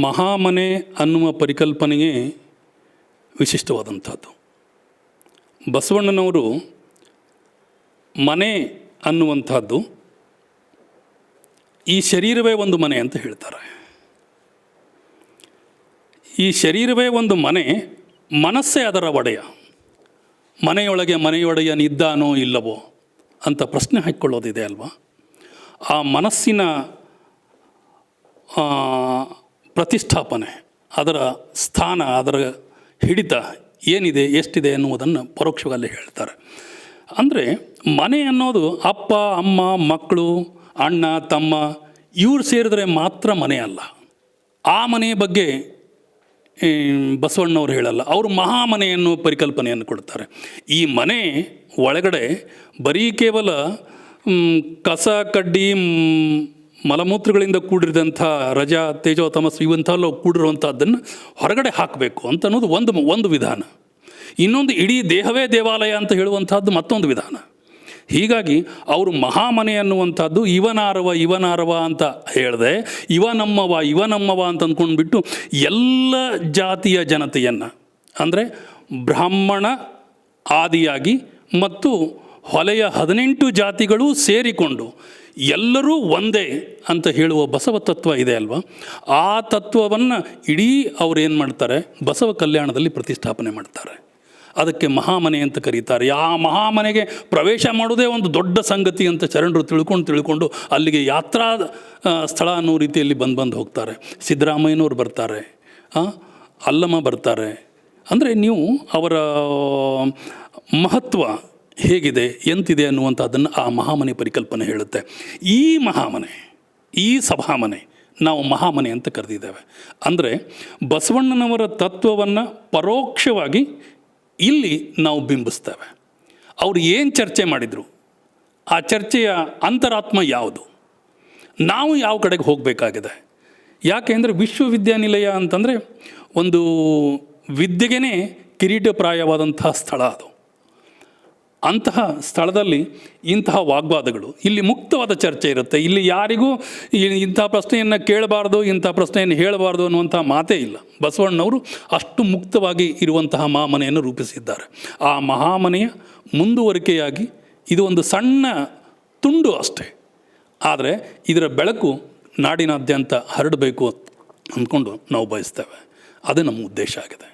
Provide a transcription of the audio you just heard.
ಮಹಾಮನೆ ಅನ್ನುವ ಪರಿಕಲ್ಪನೆಯೇ ವಿಶಿಷ್ಟವಾದಂಥದ್ದು. ಬಸವಣ್ಣನವರು ಮನೆ ಅನ್ನುವಂಥದ್ದು ಈ ಶರೀರವೇ ಒಂದು ಮನೆ ಅಂತ ಹೇಳ್ತಾರೆ. ಈ ಶರೀರವೇ ಒಂದು ಮನೆ ಮನಸ್ಸೇ ಅದರ ಒಡೆಯ. ಮನೆಯೊಳಗೆ ಮನೆಯೊಡೆಯನಿದ್ದಾನೋ ಇಲ್ಲವೋ ಅಂತ ಪ್ರಶ್ನೆ ಹಾಕ್ಕೊಳ್ಳೋದಿದೆ ಅಲ್ವಾ? ಆ ಮನಸ್ಸಿನ ಪ್ರತಿಷ್ಠಾಪನೆ, ಅದರ ಸ್ಥಾನ, ಅದರ ಹಿಡಿತ ಏನಿದೆ, ಎಷ್ಟಿದೆ ಎನ್ನುವುದನ್ನು ಪರೋಕ್ಷವಾಗಿ ಹೇಳ್ತಾರೆ. ಅಂದರೆ ಮನೆ ಅನ್ನೋದು ಅಪ್ಪ, ಅಮ್ಮ, ಮಕ್ಕಳು, ಅಣ್ಣ, ತಮ್ಮ ಇವ್ರು ಸೇರಿದ್ರೆ ಮಾತ್ರ ಮನೆ ಅಲ್ಲ. ಆ ಮನೆಯ ಬಗ್ಗೆ ಬಸವಣ್ಣವ್ರು ಹೇಳಲ್ಲ, ಅವರು ಮಹಾಮನೆ ಎನ್ನುವ ಪರಿಕಲ್ಪನೆಯನ್ನು ಕೊಡ್ತಾರೆ. ಈ ಮನೆ ಒಳಗಡೆ ಬರೀ ಕೇವಲ ಕಸ, ಕಡ್ಡಿ ಮಲಮೂತ್ರಗಳಿಂದ ಕೂಡಿರಿದಂಥ ರಜಾ, ತೇಜೋ, ತಮಸ್ಸು ಇವಂಥಲ್ಲ ಕೂಡಿರುವಂಥದ್ದನ್ನು ಹೊರಗಡೆ ಹಾಕಬೇಕು ಅಂತ ಅನ್ನೋದು ಒಂದು ಒಂದು ವಿಧಾನ. ಇನ್ನೊಂದು ಇಡೀ ದೇಹವೇ ದೇವಾಲಯ ಅಂತ ಹೇಳುವಂಥದ್ದು ಮತ್ತೊಂದು ವಿಧಾನ. ಹೀಗಾಗಿ ಅವರು ಮಹಾಮನೆ ಅನ್ನುವಂಥದ್ದು ಇವನಾರವ ಇವನಾರವ ಅಂತ ಹೇಳಿದೆ, ಇವ ನಮ್ಮವ ಇವ ನಮ್ಮವ ಅಂತ ಅಂದ್ಕೊಂಡ್ಬಿಟ್ಟು ಎಲ್ಲ ಜಾತಿಯ ಜನತೆಯನ್ನು, ಅಂದರೆ ಬ್ರಾಹ್ಮಣ ಆದಿಯಾಗಿ ಮತ್ತು ಹೊಲೆಯ ಹದಿನೆಂಟು ಜಾತಿಗಳು ಸೇರಿಕೊಂಡು ಎಲ್ಲರೂ ಒಂದೇ ಅಂತ ಹೇಳುವ ಬಸವ ತತ್ವ ಇದೆ ಅಲ್ವಾ? ಆ ತತ್ವವನ್ನು ಇಡೀ ಏನು ಮಾಡ್ತಾರೆ? ಬಸವ ಕಲ್ಯಾಣದಲ್ಲಿ ಪ್ರತಿಷ್ಠಾಪನೆ ಮಾಡ್ತಾರೆ. ಅದಕ್ಕೆ ಮಹಾಮನೆ ಅಂತ ಕರೀತಾರೆ. ಆ ಮಹಾಮನೆಗೆ ಪ್ರವೇಶ ಮಾಡೋದೇ ಒಂದು ದೊಡ್ಡ ಸಂಗತಿ ಅಂತ ಚರಣರು ತಿಳ್ಕೊಂಡು ತಿಳ್ಕೊಂಡು ಅಲ್ಲಿಗೆ ಯಾತ್ರಾ ಸ್ಥಳ ಅನ್ನೋ ರೀತಿಯಲ್ಲಿ ಬಂದು ಬಂದು ಹೋಗ್ತಾರೆ. ಸಿದ್ದರಾಮಯ್ಯನವ್ರು ಬರ್ತಾರೆ. ಅಲ್ಲಮ್ಮ ಬರ್ತಾರೆ. ಅಂದರೆ ನೀವು ಅವರ ಮಹತ್ವ ಹೇಗಿದೆ, ಎಂತಿದೆ ಅನ್ನುವಂಥದ್ದನ್ನು ಆ ಮಹಾಮನೆ ಪರಿಕಲ್ಪನೆ ಹೇಳುತ್ತೆ. ಈ ಮಹಾಮನೆ, ಈ ಸಭಾಮನೆ ನಾವು ಮಹಾಮನೆ ಅಂತ ಕರೆದಿದ್ದೇವೆ. ಅಂದರೆ ಬಸವಣ್ಣನವರ ತತ್ವವನ್ನು ಪರೋಕ್ಷವಾಗಿ ಇಲ್ಲಿ ನಾವು ಬಿಂಬಿಸ್ತೇವೆ. ಅವರು ಏನು ಚರ್ಚೆ ಮಾಡಿದರು? ಆ ಚರ್ಚೆಯ ಅಂತರಾತ್ಮ ಯಾವುದು? ನಾವು ಯಾವ ಕಡೆಗೆ ಹೋಗಬೇಕಾಗಿದೆ? ಯಾಕೆ ಅಂದರೆ ವಿಶ್ವವಿದ್ಯಾನಿಲಯ ಅಂತಂದರೆ ಒಂದು ವಿದ್ಯೆಗೇ ಕಿರೀಟಪ್ರಾಯವಾದಂತಹ ಸ್ಥಳ ಅದು. ಅಂತಹ ಸ್ಥಳದಲ್ಲಿ ಇಂತಹ ವಾಗ್ವಾದಗಳು. ಇಲ್ಲಿ ಮುಕ್ತವಾದ ಚರ್ಚೆ ಇರುತ್ತೆ. ಇಲ್ಲಿ ಯಾರಿಗೂ ಇಂಥ ಪ್ರಶ್ನೆಯನ್ನು ಕೇಳಬಾರ್ದು, ಇಂಥ ಪ್ರಶ್ನೆಯನ್ನು ಹೇಳಬಾರ್ದು ಅನ್ನುವಂಥ ಮಾತೇ ಇಲ್ಲ. ಬಸವಣ್ಣವರು ಅಷ್ಟು ಮುಕ್ತವಾಗಿ ಇರುವಂತಹ ಮಹಾಮನೆಯನ್ನು ರೂಪಿಸಿದ್ದಾರೆ. ಆ ಮಹಾಮನೆಯ ಮುಂದುವರಿಕೆಯಾಗಿ ಇದು ಒಂದು ಸಣ್ಣ ತುಂಡು ಅಷ್ಟೇ. ಆದರೆ ಇದರ ಬೆಳಕು ನಾಡಿನಾದ್ಯಂತ ಹರಡಬೇಕು ಅಂದ್ಕೊಂಡು ನಾವು ಬಯಸ್ತೇವೆ. ಅದು ನಮ್ಮ ಉದ್ದೇಶ ಆಗಿದೆ.